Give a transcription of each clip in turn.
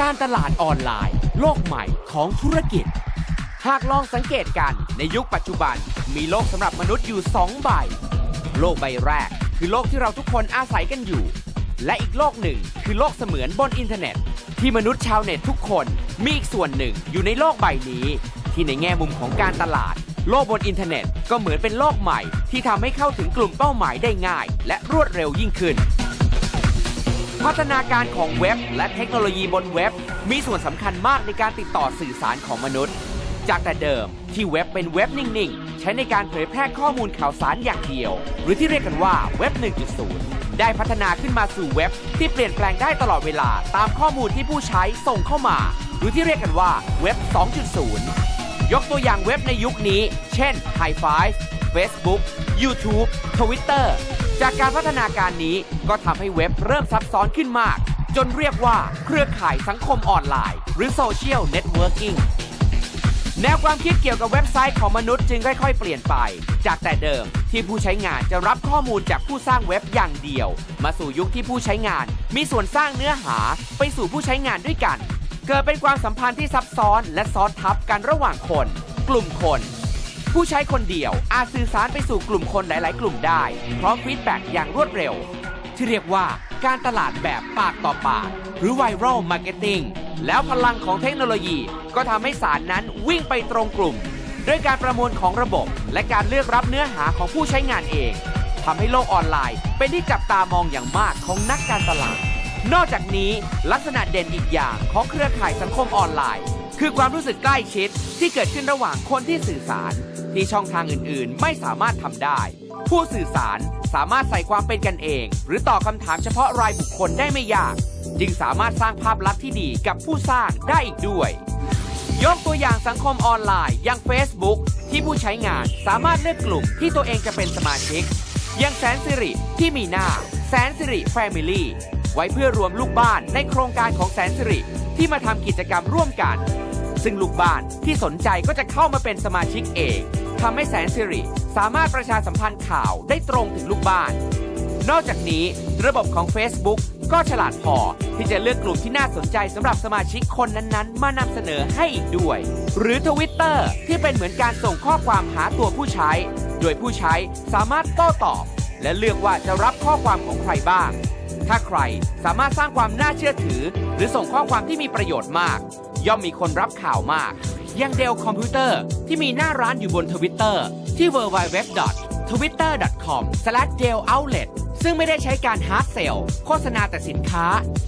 การตลาดออนไลน์ โลกใหม่ของธุรกิจ หากลองสังเกตกันในยุคปัจจุบัน มีโลกสำหรับมนุษย์อยู่ 2 ใบ โลกใบแรก คือโลกที่เราทุกคนอาศัยกันอยู่ และอีกโลกหนึ่งคือโลกเสมือนบนอินเทอร์เน็ต ที่มนุษย์ชาวเน็ตทุกคนมีอีกส่วนหนึ่งอยู่ในโลกใบนี้ ที่ในแง่มุมของการตลาด โลกบนอินเทอร์เน็ต ก็เหมือนเป็นโลกใหม่ ที่ทำให้เข้าถึงกลุ่มเป้าหมายได้ง่าย และรวดเร็วยิ่งขึ้น พัฒนาการของเว็บและเทคโนโลยีบนเว็บ มีส่วนสำคัญมากในการติดต่อสื่อสารของมนุษย์ จากแต่เดิมที่เว็บเป็นเว็บนิ่ง ๆ ใช้ในการเผยแพร่ข้อมูลข่าวสารอย่างเดียว หรือที่เรียกกันว่าเว็บ 1.0 ได้พัฒนาขึ้นมาสู่เว็บที่เปลี่ยนแปลงได้ตลอดเวลาตามข้อมูลที่ผู้ใช้ส่งเข้ามา หรือที่เรียกกันว่าเว็บ 2.0 ยกตัวอย่างเว็บในยุคนี้ เช่น High Five Facebook YouTube Twitter จากการพัฒนาการนี้ก็ทำให้เว็บเริ่มซับซ้อนขึ้นมาก จนเรียกว่าเครือข่ายสังคมออนไลน์ หรือ Social Networking แนวความคิดเกี่ยวกับเว็บไซต์ของมนุษย์จึงค่อยๆ เปลี่ยนไป จากแต่เดิมที่ผู้ใช้งานจะรับข้อมูลจากผู้สร้างเว็บอย่างเดียว มาสู่ยุคที่ผู้ใช้งาน มีส่วนสร้างเนื้อหาไปสู่ผู้ใช้งานด้วยกัน เกิดเป็นความสัมพันธ์ที่ซับซ้อนและซ้อนทับกันระหว่างคน กลุ่มคน ผู้ใช้คนเดียวอาจสื่อสารไปสู่กลุ่มคนหลาย ๆ กลุ่มได้ พร้อมฟีดแบ็กอย่างรวดเร็ว ที่เรียกว่าการตลาดแบบปากต่อปาก หรือไวรัลมาร์เก็ตติ้งแล้วพลังของเทคโนโลยีก็ทำให้สารนั้นวิ่งไปตรงกลุ่ม ด้วยการประมวลของระบบ และการเลือกรับเนื้อหาของผู้ใช้งานเองทำให้โลกออนไลน์ เป็นที่จับตามองอย่างมากของนักการตลาด นอกจากนี้ลักษณะเด่นอีกอย่างของเครือข่ายสังคมออนไลน์ คือความรู้สึกใกล้ชิดที่เกิดขึ้นระหว่างคนที่สื่อสาร ที่ช่องทางอื่นๆ ไม่สามารถทำได้ ผู้สื่อสารสามารถใส่ความเป็นกันเอง หรือตอบคำถามเฉพาะรายบุคคลได้ไม่ยาก จึงสามารถสร้างภาพลักษณ์ที่ดีกับผู้สร้างได้อีกด้วย ยกตัวอย่างสังคมออนไลน์อย่าง Facebook ที่ผู้ใช้งานสามารถเลือกกลุ่มที่ตัวเองจะเป็นสมาชิก อย่างแสนสิริที่มีหน้า แสนสิริแฟมิลี่ไว้เพื่อรวมลูกบ้านในโครงการของแสนสิริที่มาทำกิจกรรมร่วมกัน ซึ่งลูกบ้านที่สนใจก็จะเข้ามาเป็นสมาชิกเอง ทำให้แสนสิริสามารถประชาสัมพันธ์ข่าวได้ตรงถึงลูกบ้าน นอกจากนี้ระบบของ Facebook ก็ฉลาดพอที่จะเลือกกลุ่มที่น่าสนใจสำหรับสมาชิกคนนั้นๆ มานำเสนอให้อีกด้วย หรือ Twitter ที่เป็นเหมือนการส่งข้อความหาตัวผู้ใช้ โดยผู้ใช้สามารถโต้ตอบ และเลือกว่าจะรับข้อความของใครบ้าง ถ้าใครสามารถสร้างความน่าเชื่อถือ หรือส่งข้อความที่มีประโยชน์มาก ย่อมมีคนรับข่าวมาก อย่างเดลคอมพิวเตอร์ที่มีหน้าร้านอยู่บนทวิตเตอร์ที่ www.twitter.com/deloutlet ซึ่งไม่ได้ใช้การฮาร์ดเซลโฆษณาแต่สินค้า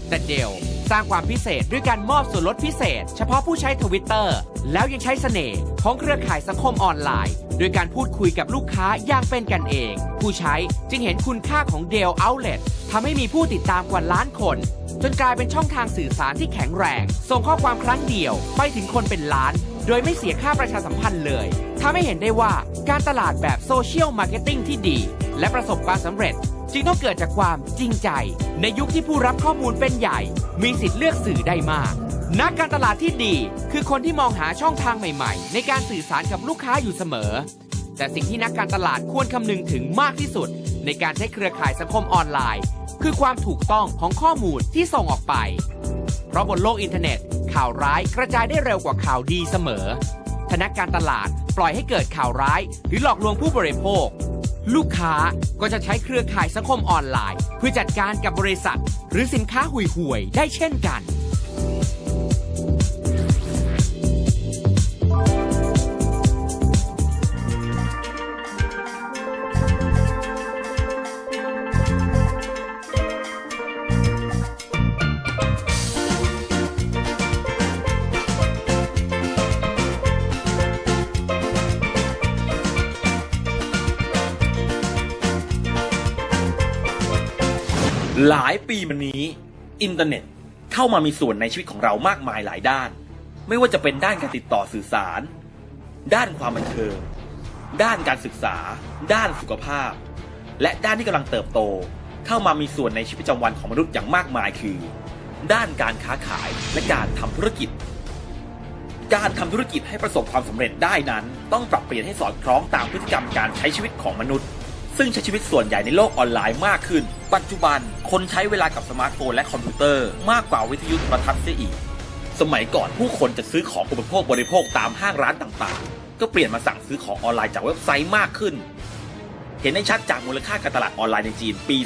แต่เดลสร้างความพิเศษด้วยการมอบส่วนลดพิเศษ เฉพาะผู้ใช้ทวิตเตอร์แล้วยังใช้เสน่ห์ของเครือข่ายสังคมออนไลน์ โดยการพูดคุยกับลูกค้าอย่างเป็นกันเอง ผู้ใช้จึงเห็นคุณค่าของเดลเอาเล t ทำให้มีผู้ติดตามกว่าล้านคน จนกลายเป็นช่องทางสื่อสารที่แข็งแรง ส่งข้อความครั้งเดียวไปถึงคนเป็นล้าน ดยไม่เสียค่าประชาสัมพันธ์เลยทำให้เห็นได้ว่าการตลาดแบบโซเชียลมาร์เก็ตติ้งที่ดี และประสบความสำเร็จ จึงต้องเกิดจากความจริงใจ ในยุคที่ผู้รับข้อมูลเป็นใหญ่ มีสิทธิ์เลือกสื่อได้มาก นักการตลาดที่ดี คือคนที่มองหาช่องทางใหม่ๆ ในการสื่อสารกับลูกค้าอยู่เสมอ แต่สิ่งที่นักการตลาดควรคำนึงถึงมากที่สุด ในการใช้เครือข่ายสังคมออนไลน์ คือความถูกต้องของข้อมูลที่ส่งออกไป เพราะบนโลกอินเทอร์เน็ต ข่าวร้ายกระจายได้เร็วกว่าข่าวดีเสมอถ้านักการตลาดปล่อยให้เกิดข่าวร้าย หรือหลอกลวงผู้บริโภค ลูกค้าก็จะใช้เครือข่ายสังคมออนไลน์ เพื่อจัดการกับบริษัท หรือสินค้าห่วยๆได้เช่นกัน หลายปีมานี้อินเทอร์เน็ตเข้ามามีส่วนในชีวิตของเรามากมายหลายด้าน ไม่ว่าจะเป็นด้านการติดต่อสื่อสาร ด้านความบันเทิง ด้านการศึกษา ด้านสุขภาพ และด้านที่กำลังเติบโต เข้ามามีส่วนในชีวิตประจำวันของมนุษย์อย่างมากมายคือ ด้านการค้าขายและการทำธุรกิจ การทำธุรกิจให้ประสบความสำเร็จได้นั้น ต้องปรับเปลี่ยนให้สอดคล้องตามพฤติกรรมการใช้ชีวิตของมนุษย์ ซึ่งใช้ชีวิตส่วนใหญ่ในโลกออนไลน์มากขึ้น ปัจจุบันคนใช้เวลากับสมาร์ทโฟนและคอมพิวเตอร์มากกว่าวิทยุโทรทัศน์เสียอีก สมัยก่อนผู้คนจะซื้อของอุปโภคบริโภคตามห้างร้านต่างๆ ก็เปลี่ยนมาสั่งซื้อของออนไลน์จากเว็บไซต์มากขึ้น เห็นได้ชัดจากมูลค่าการตลาดออนไลน์ในจีนปี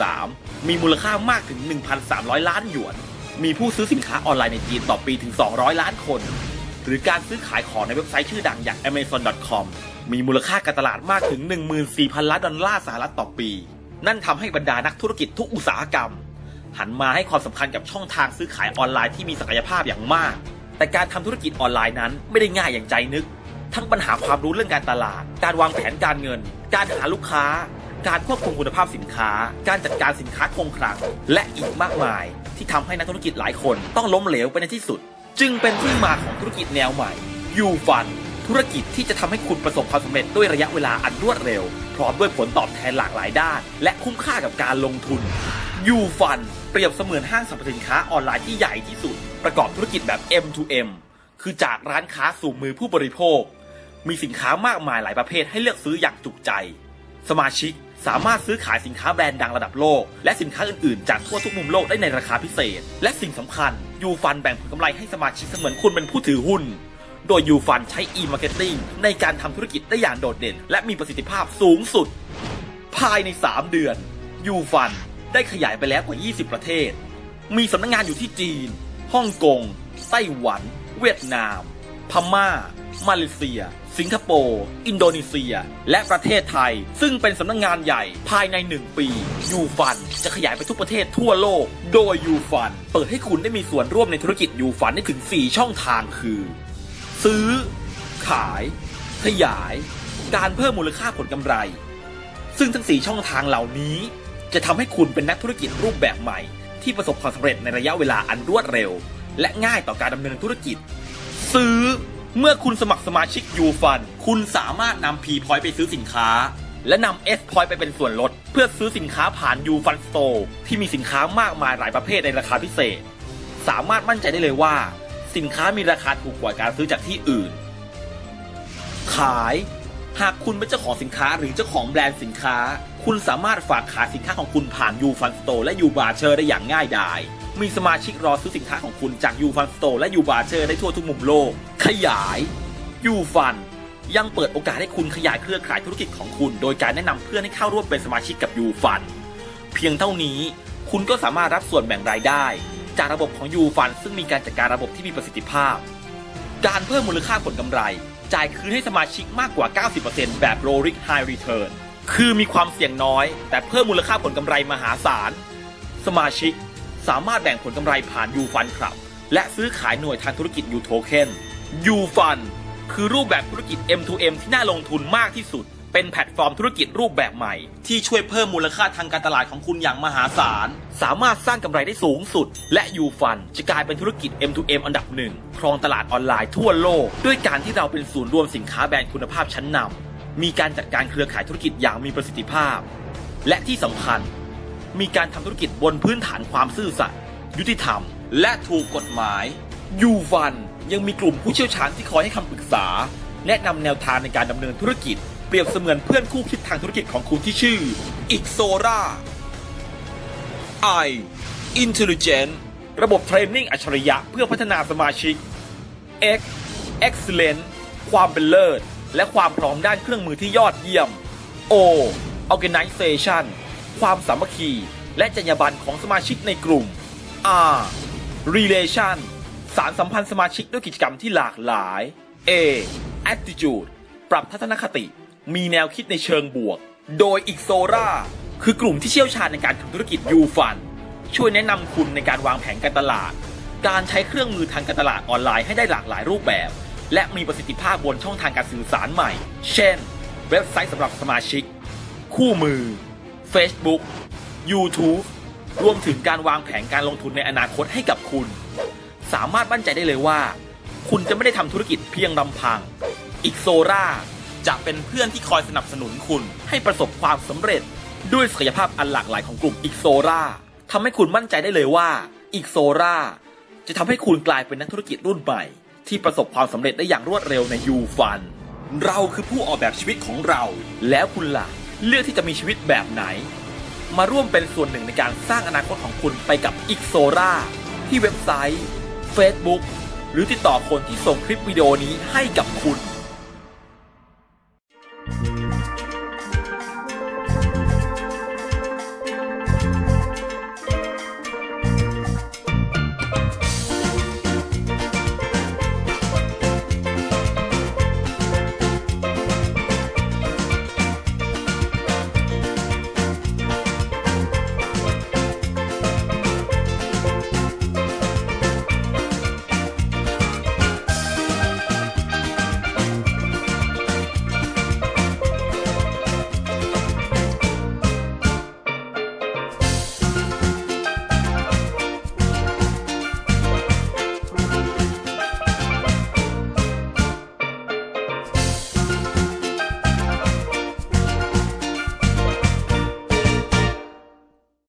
2013 มีมูลค่ามากถึง 1,300 ล้านหยวน มีผู้ซื้อสินค้าออนไลน์ในจีนต่อปีถึง 200 ล้านคน หรือการซื้อขายของในเว็บไซต์ชื่อดังอย่าง Amazon.com มีมูลค่าการตลาดมากถึง 14,000 ล้านดอลลาร์สหรัฐต่อปี นั่นทำให้บรรดานักธุรกิจทุกอุตสาหกรรม หันมาให้ความสำคัญกับช่องทางซื้อขายออนไลน์ที่มีศักยภาพอย่างมาก แต่การทำธุรกิจออนไลน์นั้นไม่ได้ง่ายอย่างใจนึก ทั้งปัญหาความรู้เรื่องการตลาด การวางแผนการเงิน การหาลูกค้า การควบคุมคุณภาพสินค้า การจัดการสินค้าคงคลัง และอีกมากมาย ที่ทำให้นักธุรกิจหลายคนต้องล้มเหลวไปในที่สุด จึงเป็นที่มาของธุรกิจแนวใหม่ยูฟัน ธุรกิจที่จะทำให้คุณประสบความสำเร็จด้วยระยะเวลาอันรวดเร็ว พร้อมด้วยผลตอบแทนหลากหลายด้าน และคุ้มค่ากับการลงทุนยูฟันเปรียบเสมือนห้างสรรพสินค้าออนไลน์ที่ใหญ่ที่สุด ประกอบธุรกิจแบบ M2M คือจากร้านค้าสู่มือผู้บริโภค มีสินค้ามากมายหลายประเภทให้เลือกซื้ออย่างจุใจ สมาชิกสามารถซื้อขายสินค้าแบรนด์ดังระดับโลก และสินค้าอื่นๆ จากทั่วทุกมุมโลกได้ในราคาพิเศษ และสิ่งสำคัญยูฟันแบ่งผลกำไรให้สมาชิกเสมือนคุณเป็นผู้ถือหุ้น โดยยูฟันใช้ e-marketing ในการทำธุรกิจได้อย่างโดดเด่น และมีประสิทธิภาพสูงสุด ภายใน 3 เดือนยูฟันได้ขยายไปแล้วกว่า 20 ประเทศ มีสำนักงานอยู่ที่จีน ฮ่องกง ไต้หวัน เวียดนาม พม่า มาเลเซีย สิงคโปร์ อินโดนีเซีย และประเทศไทย ซึ่งเป็นสำนักงานใหญ่ภายใน 1 ปียูฟันจะขยายไปทุกประเทศทั่วโลก โดยยูฟันเปิดให้คุณได้มีส่วนร่วมในธุรกิจยูฟันได้ถึง 4 ช่องทางคือ ซื้อ ขาย ขยาย การเพิ่มมูลค่าผลกำไร ซึ่งทั้ง 4 ช่องทางเหล่านี้ จะทำให้คุณเป็นนักธุรกิจรูปแบบใหม่ ที่ประสบความสำเร็จในระยะเวลาอันรวดเร็ว และง่ายต่อการดำเนินธุรกิจ ซื้อเมื่อคุณสมัครสมาชิกยูฟันคุณสามารถนำ P Point ไปซื้อสินค้า และนำ S Point ไปเป็นส่วนลด เพื่อซื้อสินค้าผ่านยูฟันสโตร์ที่มีสินค้ามากมายหลายประเภทในราคาพิเศษ สามารถมั่นใจได้เลยว่า สินค้ามีราคาถูกกว่าการซื้อจากที่อื่น ขาย หากคุณเป็นเจ้าของสินค้าหรือเจ้าของแบรนด์สินค้า คุณสามารถฝากขายสินค้าของคุณผ่านยูฟันสโตและยูบาเชอร์ได้อย่างง่ายดายมีสมาชิกรอซื้อสินค้าของคุณจากยูฟันสโตและยูบาเชอร์ได้ทั่วทุกมุมโลก ขยายยูฟันยังเปิดโอกาสให้คุณขยายเครือข่ายธุรกิจของคุณ โดยการแนะนำเพื่อนให้เข้าร่วมเป็นสมาชิกกับยูฟันเพียงเท่านี้คุณก็สามารถรับส่วนแบ่งรายได้ จากระบบของยูฟันซึ่งมีการจัดการระบบที่มีประสิทธิภาพ การเพิ่มมูลค่าผลกำไร จ่ายคืนให้สมาชิกมากกว่า 90%แบบ Low Risk High Return คือมีความเสี่ยงน้อย แต่เพิ่มมูลค่าผลกำไรมหาศาล สมาชิกสามารถแบ่งผลกำไรผ่านยูฟันครับ และซื้อขายหน่วยทางธุรกิจยูโทเค็นยูฟันคือรูปแบบธุรกิจ M2M ที่น่าลงทุนมากที่สุด เป็นแพลตฟอร์มธุรกิจรูปแบบใหม่ ที่ช่วยเพิ่มมูลค่าทางการตลาดของคุณอย่างมหาศาล สามารถสร้างกำไรได้สูงสุด และยูฟันจะกลายเป็นธุรกิจ M2M อันดับหนึ่งครองตลาดออนไลน์ทั่วโลก ด้วยการที่เราเป็นศูนย์รวมสินค้าแบรนด์คุณภาพชั้นนำมีการจัดการเครือข่ายธุรกิจอย่างมีประสิทธิภาพ และที่สำคัญ มีการทำธุรกิจบนพื้นฐานความซื่อสัตย์ยุติธรรม และถูกกฎหมายยูฟันยังมีกลุ่มผู้เชี่ยวชาญที่คอยให้คำปรึกษา แนะนำแนวทางในการดำเนินธุรกิจ เปรียบเสมือนเพื่อนคู่คิดทางธุรกิจของคุณที่ชื่ออิกโซรา I Intelligent ระบบเทรนนิ่งอัจฉริยะเพื่อพัฒนาสมาชิก X Excellent ความเป็นเลิศ และความพร้อมด้านเครื่องมือที่ยอดเยี่ยม O Organization ความสามัคคี และจรรยาบรรณของสมาชิกในกลุ่ม R Relation สารสัมพันธ์สมาชิกด้วยกิจกรรมที่หลากหลาย A Attitude ปรับทัศนคติ มีแนวคิดในเชิงบวก โดยอีกโซราคือกลุ่มที่เชี่ยวชาญในการทำธุรกิจยูฟัน ช่วยแนะนำคุณในการวางแผนการตลาด การใช้เครื่องมือทางการตลาดออนไลน์ให้ได้หลากหลายรูปแบบ และมีประสิทธิภาพบนช่องทางการสื่อสารใหม่ เช่น เว็บไซต์สำหรับสมาชิก คู่มือ Facebook YouTube รวมถึงการวางแผนการลงทุนในอนาคตให้กับคุณ สามารถมั่นใจได้เลยว่า คุณจะไม่ได้ทำธุรกิจเพียงลำพัง อีกโซรา จะเป็นเพื่อนที่คอยสนับสนุนคุณให้ประสบความสำเร็จ ด้วยศักยภาพอันหลากหลายของกลุ่มอีกโซราทำให้คุณมั่นใจได้เลยว่าอีกโซราจะทำให้คุณกลายเป็นนักธุรกิจรุ่นใหม่ ที่ประสบความสำเร็จได้อย่างรวดเร็วในยูฟัน เราคือผู้ออกแบบชีวิตของเรา แล้วคุณล่ะ เลือกที่จะมีชีวิตแบบไหน มาร่วมเป็นส่วนหนึ่งในการสร้างอนาคตของคุณไปกับอีกโซราที่เว็บไซต์ Facebook หรือติดต่อคนที่ส่งคลิปวิดีโอนี้ให้กับคุณ